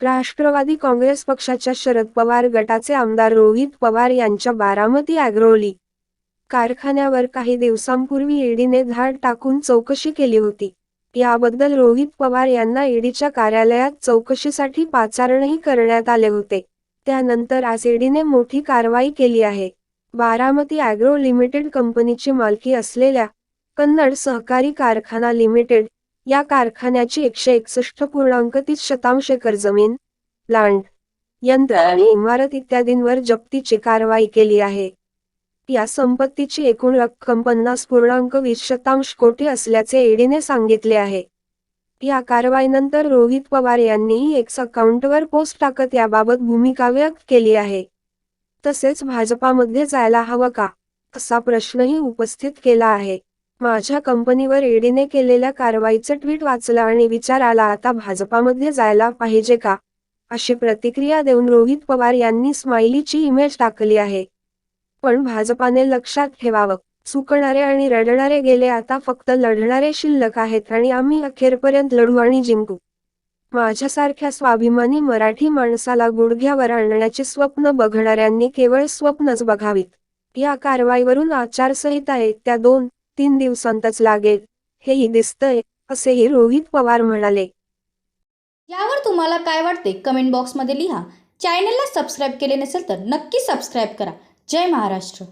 राष्ट्रवादी काँग्रेस पक्षाच्या शरद पवार गटाचे आमदार रोहित पवार यांच्या बारामती अॅग्रोली कारखान्यावर काही दिवसांपूर्वी ईडीने धाड टाकून चौकशी केली होती. याबद्दल रोहित पवार यांना ईडीच्या कार्यालयात चौकशीसाठी पाचारणही करण्यात आले होते. त्यानंतर आज ईडीने मोठी कारवाई केली आहे. बारामती अॅग्रो लिमिटेड कंपनीची मालकी असलेल्या कन्नड सहकारी कारखाना लिमिटेड या कारखान्याची एकशे एकसष्ट पूर्णांक तीस शतांश एकर जमीन प्लांट यंत्र आणि इमारत इत्यादींवर जप्तीची कारवाई केली आहे. या संपत्तीची एकूण रक्कम पन्नास पूर्णांक वीस शतांश कोटी असल्याचे ईडीने सांगितले आहे. या कारवाईनंतर रोहित पवार यांनीही एक्स अकाउंटवर पोस्ट टाकत याबाबत भूमिका व्यक्त केली आहे. तसेच भाजपामध्ये जायला हवं का असा प्रश्नही उपस्थित केला आहे. माझ्या कंपनीवर ईडीने केलेल्या कारवाईचं ट्विट वाचलं आणि विचार आला आता भाजपामध्ये जायला पाहिजे का? अशी प्रतिक्रिया देऊन रोहित पवार यांनी स्माइलीची इमेज टाकली आहे. पण भाजपाने लक्षात ठेवावं. चुकणारे आणि रडणारे गेले आता फक्त लढणारे शिल्लक आहेत आणि आम्ही अखेरपर्यंत लढू आणि जिंकू. माझ्यासारख्या स्वाभिमानी मराठी माणसाला गुडघ्यावर आणण्याचे स्वप्न बघणाऱ्यांनी केवळ स्वप्नच बघावीत. या कारवाईवरून आचारसंहिता त्या दोन तीन दिवसांतच लागेल. हेही दिसतंय असेही रोहित पवार म्हणाले. यावर तुम्हाला काय वाटते? कमेंट बॉक्समध्ये लिहा. चॅनलला सबस्क्राईब केले नसेल तर नक्की सबस्क्राईब करा. जय महाराष्ट्र.